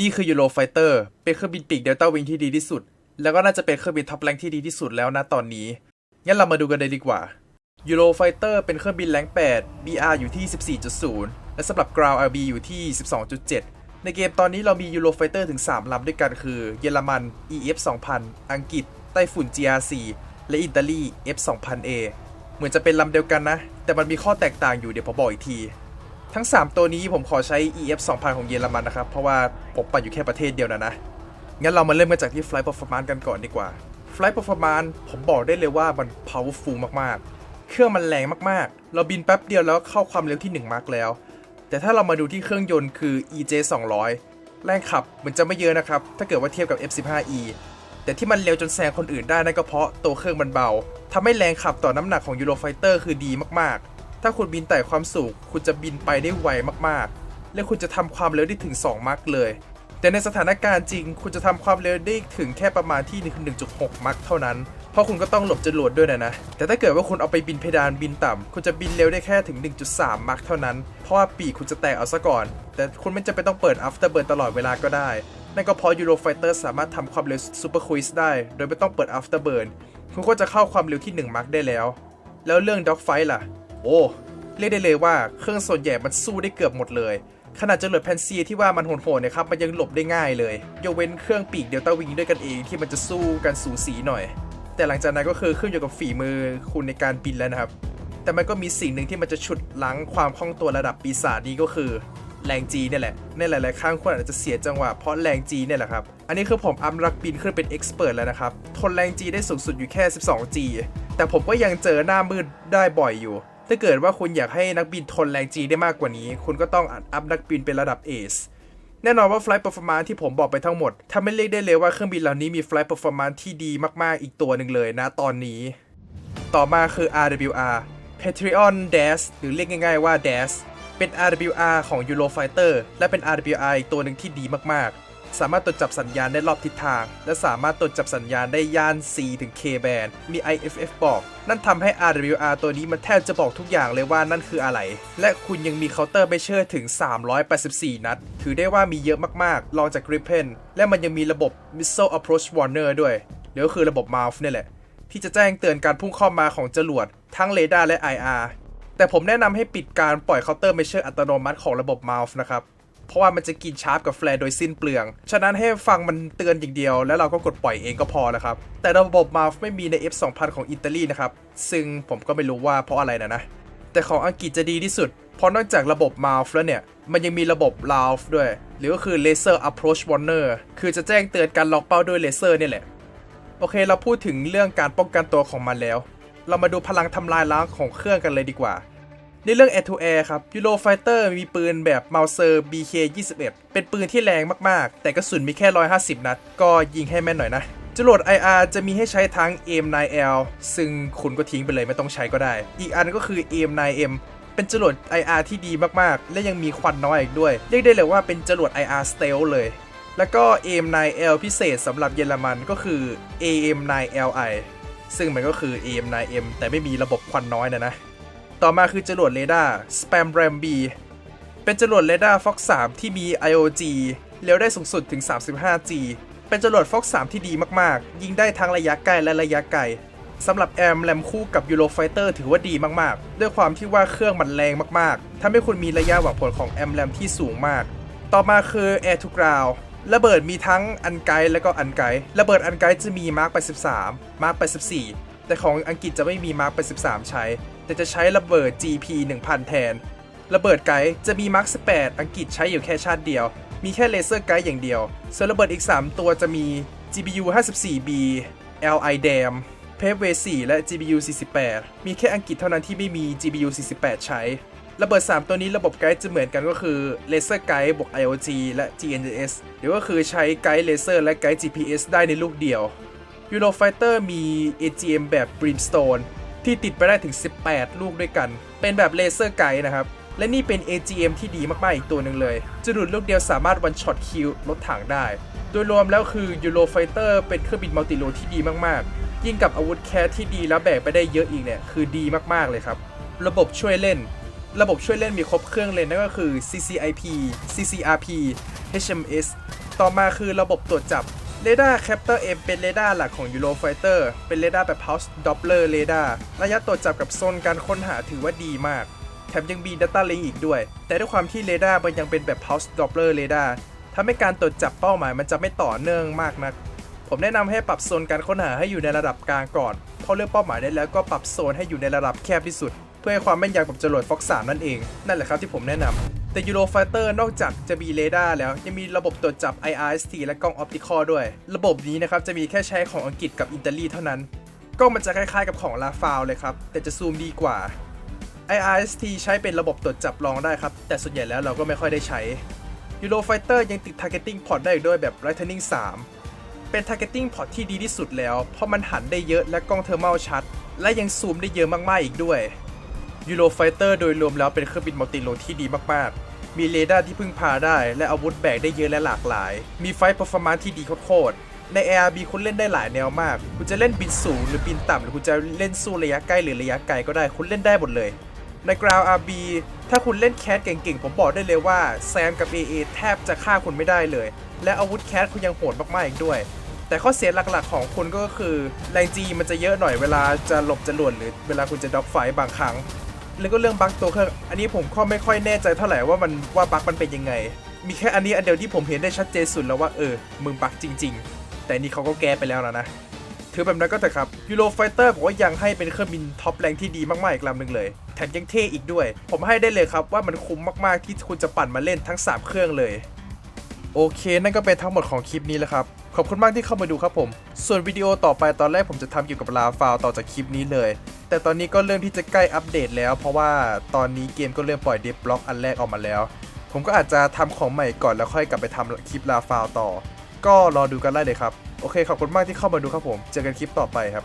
นี่คือยูโรไฟเตอร์เป็นเครื่องบินปีกเดลต้าวิงที่ดีที่สุด แล้วก็น่าจะเป็นเครื่องบินท็อปแรงที่ดีที่สุดแล้วนะตอนนี้ งั้นเรามาดูกันเลยดีกว่ายูโรไฟเตอร์เป็นเครื่องบินแรง8 BR อยู่ที่ 14.0 และสำหรับ Ground RB อยู่ที่ 12.7 ในเกมตอนนี้เรามียูโรไฟเตอร์ถึง 3 ลำด้วยกันคือ เยอรมัน EF 2000 อังกฤษ ไต้ฝุ่น GR4 และอิตาลี F 2000A เหมือนจะเป็นลำเดียวกันนะ แต่มันมีข้อแตกต่างอยู่เดี๋ยวผมบอกอีกที ทั้ง 3 ตัวนี้ผมขอใช้ EF 2000 ของเยอรมันนะครับ เพราะว่าผมปั่นอยู่แค่ประเทศเดียวนะนะ งั้นเรามาเริ่มกันจากที่ Flight Performance กันก่อนดีกว่า Flight Performance ผมบอกได้เลยว่ามัน powerful มากๆ เครื่องมันแรงมากๆ เราบินแป๊บเดียวแล้วเข้าความเร็วที่ 1มาร์กแล้ว แต่ถ้าเรามาดูที่เครื่องยนต์คือ EJ 200 แรงขับเหมือนจะไม่เยอะนะครับ ถ้าเกิดว่าเทียบกับ F15E แต่ที่มันเร็วจนแซงคนอื่นได้นั่นก็เพราะตัวเครื่องมันเบาทำให้แรงขับต่อน้ำหนักของ Eurofighter คือดีมากๆ ถ้าคุณบินไต่ความสูง คุณจะบินไปได้ไวมากๆ และคุณจะทำความเร็วได้ถึง 2มาร์กเลย แต่ในสถานการณ์จริง คุณจะทำความเร็วได้ถึงแค่ประมาณที่ 1.6 มัคเท่านั้น เพราะคุณก็ต้องหลบจรวดด้วยนะนะ แต่ถ้าเกิดว่าคุณเอาไปบินเพดานบินต่ำคุณจะบินเร็วได้แค่ถึง 1.3 มัคเท่านั้น เพราะว่าปีกคุณจะแตกเอาซะก่อน แต่คุณไม่จำเป็นต้องเปิด afterburn ตลอดเวลาก็ได้ นั่นก็เพราะ Eurofighter สามารถทำความเร็ว Super Cruise ได้ โดยไม่ต้องเปิด afterburn คุณก็จะเข้าความเร็วที่ 1 มัคได้แล้ว แล้วเรื่อง dogfight ล่ะ โอ้เรียกได้เลยว่าเครื่องส่วนใหญ่มันสู้ได้เกือบหมดเลยขนาดจรวดแพนซีที่ว่ามันโหดๆนี่ยครับมันยังหลบได้ง่ายเลยยกเว้นเครื่องปีกเดลต้าวิงด้วยกันเองที่มันจะสู้กันสูสีหน่อย แต่หลังจากนั้นก็คือขึ้นอยู่กับฝีมือคุณในการบินแล้วนะครับ แต่มันก็มีสิ่งหนึ่งที่มันจะฉุดล้างความคล่องตัวระดับปีศาจนี้ก็คือ แรงจีเนี่ยแหละในหลาย ๆ ครั้งคุณอาจจะเสียจังหวะเพราะแรงจีเนี่ยแหละครับอันนี้คือผมอัพรักบินขึ้นเป็นเอ็กซ์เพรสแล้วนะครับทนแรงจีได้สูงสุดอยู่แค่ 12G แต่ผมก็ยังเจอหน้ามืดได้บ่อยอยู่ ถ้าเกิดว่าคุณอยากให้นักบินทนแรงจีได้มากกว่านี้ คุณก็ต้องอัพนักบินเป็นระดับเอสแน่นอนว่า Flight Performance ที่ผมบอกไปทั้งหมดทำให้เรียกได้เลยว่าเครื่องบินเหล่านี้มี Flight Performance ที่ดีมากๆอีกตัวหนึ่งเลยนะตอนนี้ ต่อมาคือ RWR Patreon Dash หรือเรียกง่ายๆว่า Dash เป็น RWR ของ Eurofighter และเป็น RWR อีกตัวหนึ่งที่ดีมากๆ สามารถตรวจจับสัญญาณได้รอบทิศทาง และสามารถตรวจจับสัญญาณได้ย่าน C ถึง K band มี IFF บอก นั่นทำให้ RWR ตัวนี้มันแทบจะบอกทุกอย่างเลยว่านั่นคืออะไร และคุณยังมีเคาน์เตอร์ไม่เชื่อถึง 384 นัด ถือได้ว่ามีเยอะมากๆรองจาก Gripen และมันยังมีระบบ Missile Approach Warner ด้วยหรือก็คือระบบ MALF เนี่แหละ ที่จะแจ้งเตือนการพุ่งเข้ามาของจรวด ทั้งเรดาร์และ IR แต่ผมแนะนำให้ปิดการปล่อยเคาน์เตอร์เมเชอร์อัตโนมัติของระบบ MALF นะครับ เพราะว่ามันจะกินชาร์ปกับแฟร์โดยสิ้นเปลือง ฉะนั้นให้ฟังมันเตือนอย่างเดียว แล้วเราก็กดปล่อยเองก็พอแล้วครับ แต่ระบบ MALF ไม่มีใน F2000 ของอิตาลีนะครับ ซึ่งผมก็ไม่รู้ว่าเพราะอะไรนะนะ แต่ของอังกฤษจะดีที่สุด เพราะนอกจากระบบ MALF แล้วเนี่ย มันยังมีระบบ LALF ด้วย หรือก็คือ Laser Approach Warner คือจะแจ้งเตือนการล็อกเป้าด้วยเลเซอร์เนี่ยแหละ โอเค เราพูดถึงเรื่องการป้องกันตัวของมันแล้ว เรามาดูพลังทำลายล้างของเครื่องกันเลยดีกว่า ในเรื่อง Air to Air ครับ Eurofighter มีปืนแบบ Mauser BK 21เป็นปืนที่แรงมากๆ แต่กระสุนมีแค่ 150 นัด ก็ยิงให้แม่นหน่อยนะจรวด IR จะมีให้ใช้ทั้ง AIM-9L ซึ่งคุณก็ทิ้งไปเลยไม่ต้องใช้ก็ได้ อีกอันก็คือ AIM-9M เป็นจรวด IR ที่ดีมากๆ และยังมีควันน้อยอีกด้วย เรียกได้เลยว่าเป็นจรวด IR Stealth เลย แล้วก็ AM9L พิเศษสำหรับเยอรมันก็คือ AM9LI ซึ่งมันก็คือ AM9M แต่ไม่มีระบบควันน้อยนะนะ ต่อมาคือจรวดเรดาร์ Spam Ram B เป็นจรวดเรดาร์ Fox 3ที่มี IOG เร็วได้สูงสุดถึง 35G เป็นจรวด Fox 3ที่ดีมากๆ ยิงได้ทั้งระยะใกล้และระยะไกลสำหรับแอมแรมคู่กับ Eurofighter ถือว่าดีมากๆ ด้วยความที่ว่าเครื่องมันแรงมากๆทำให้คุณมีระยะหวังผลของแอมแรมที่สูงมาก ต่อมาคือ Air to Ground ระเบิดมีทั้งอันไกด์และก็อันไกด์ระเบิดอันไกด์จะมีมาร์ก83มาร์ก84แต่ของอังกฤษจะไม่มีมาร์ก83ใช้ แต่จะใช้ระเบิด GP 1000 แทน ระเบิดไกด์จะมีมาร์ก18 อังกฤษใช้อยู่แค่ชาติเดียว มีแค่เลเซอร์ไกด์อย่างเดียว ส่วนระเบิดอีก 3 ตัวจะมี GBU 54B LI Dam p a v e 4และ GBU 48 มีแค่อังกฤษเท่านั้นที่ไม่มี GBU 48 ใช้ ระเบิด 3 ตัวนี้ระบบไกด์จะเหมือนกันก็คือเลเซอร์ไกด์บวก IOG และ GNSS หรือก็คือใช้ไกด์เลเซอร์และไกด์ GPS ได้ในลูกเดียว Eurofighter มี AGM แบบ Brimstone ที่ติดไปได้ถึง 18 ลูกด้วยกัน เป็นแบบเลเซอร์ไกด์นะครับ และนี่เป็น AGM ที่ดีมาก ๆ อีกตัวหนึ่งเลยจรวดลูกเดียวสามารถวันช็อตคิวรถถังได้ โดยรวมแล้วคือ Eurofighter เป็นเครื่องบินมัลติโลที่ดีมากๆ ยิ่งกับอาวุธแคสที่ดีแล้วแบกไปได้เยอะอีกเนี่ยคือดีมากๆเลยครับ ระบบช่วยเล่น ระบบช่วยเล่นมีครบเครื่องเลยนั่นก็คือ CCIP CCRP HMS ต่อมาคือระบบตรวจจับ เรดาร์แคปเตอร์ M เป็นเรดาร์หลักของ Eurofighter เป็นเรดาร์แบบ Pulse Doppler Radar ระยะตรวจจับกับโซนการค้นหาถือว่าดีมาก แถมยังมี Data Link อีกด้วย แต่ด้วยความที่เรดาร์มันยังเป็นแบบ Pulse Doppler Radar ทำให้การตรวจจับเป้าหมายมันจะไม่ต่อเนื่องมากนัก ผมแนะนำให้ปรับโซนการค้นหาให้อยู่ในระดับกลางก่อน พอเลือกเป้าหมายได้แล้วก็ปรับโซนให้อยู่ในระดับแคบที่สุด เพื่อให้ความแม่นยำกับจรวด Fox 3นั่นเอง นั่นแหละครับที่ผมแนะนำ แต่ Eurofighter นอกจากจะมีเรดาร์แล้วยังมีระบบตรวจจับ IRST และกล้อง Optical ด้วย ระบบนี้นะครับจะมีแค่ใช้ของอังกฤษกับอิตาลีเท่านั้น กล้องมันจะคล้ายๆกับของลาฟาวเลยครับ แต่จะซูมดีกว่า IRST ใช้เป็นระบบตรวจจับรองได้ครับ แต่ส่วนใหญ่แล้วเราก็ไม่ค่อยได้ใช้ Eurofighter ยังติด Targeting Port ได้อีกด้วยแบบ Lightning 3 เป็น Targeting Port ที่ดีที่สุดแล้ว เพราะมันหันได้เยอะและกล้องเทอร์มัลชัด และยังซูมได้เยอะมากๆอีกด้วย Eurofighter โดยรวมแล้วเป็นเครื่องบินมัลติโลที่ดีมากๆ มีเรดาร์ที่พึ่งพาได้ และอาวุธแบกได้เยอะและหลากหลาย มีไฟ์เปอร์ฟอร์มานที่ดีโคตรใน ARB คุณเล่นได้หลายแนวมาก คุณจะเล่นบินสูงหรือบินต่ำหรือคุณจะเล่นสู้ระยะใกล้หรือระยะไกลก็ได้ คุณเล่นได้หมดเลย ใน Ground RB ถ้าคุณเล่นแคสเก่งๆ ผมบอกได้เลยว่าแซมกับ AA แทบจะฆ่าคุณไม่ได้เลย และอาวุธแคสคุณยังโหดมากๆอีกด้วย แต่ข้อเสียหลักๆของคุณก็คือแรงจีมันจะเยอะหน่อยเวลาจะหลบจะหลวนหรือเวลาคุณจะด็อกไฟบางครั้ง แล้วก็เรื่องบั๊กตัวเครื่องอันนี้ผมก็ไม่ค่อยแน่ใจเท่าไหร่ว่ามันว่าบั๊กมันเป็นยังไง มีแค่อันนี้อันเดียวที่ผมเห็นได้ชัดเจนสุดแล้วว่าเออมึงบั๊กจริง ๆ แต่นี่เขาก็แก้ไปแล้วนะนะถือแบบนั้นก็เถอะครับยูโรไฟเตอร์ผมว่ายังให้เป็นเครื่องบินท็อปแรงที่ดีมากๆอีกลำหนึ่งเลย แถมยังเท่อีกด้วย ผมให้ได้เลยครับว่ามันคุ้มมากๆที่คุณจะปั่นมาเล่นทั้ง 3 เครื่องเลย โอเค นั่นก็เป็นทั้งหมดของคลิปนี้แล้วครับ ขอบคุณมากที่เข้ามาดูครับผม ส่วนวิดีโอต่อไปตอนแรกผมจะทำเกี่ยวกับลาฟาวต่อจากคลิปนี้เลย แต่ตอนนี้ก็เริ่มที่จะใกล้อัปเดตแล้ว เพราะว่าตอนนี้เกมก็เริ่มปล่อยเดฟบล็อกอันแรกออกมาแล้ว ผมก็อาจจะทำของใหม่ก่อนแล้วค่อยกลับไปทำคลิปลาฟาวต่อ ก็รอดูกันได้เลยครับ โอเคขอบคุณมากที่เข้ามาดูครับผม เจอกันคลิปต่อไปครับ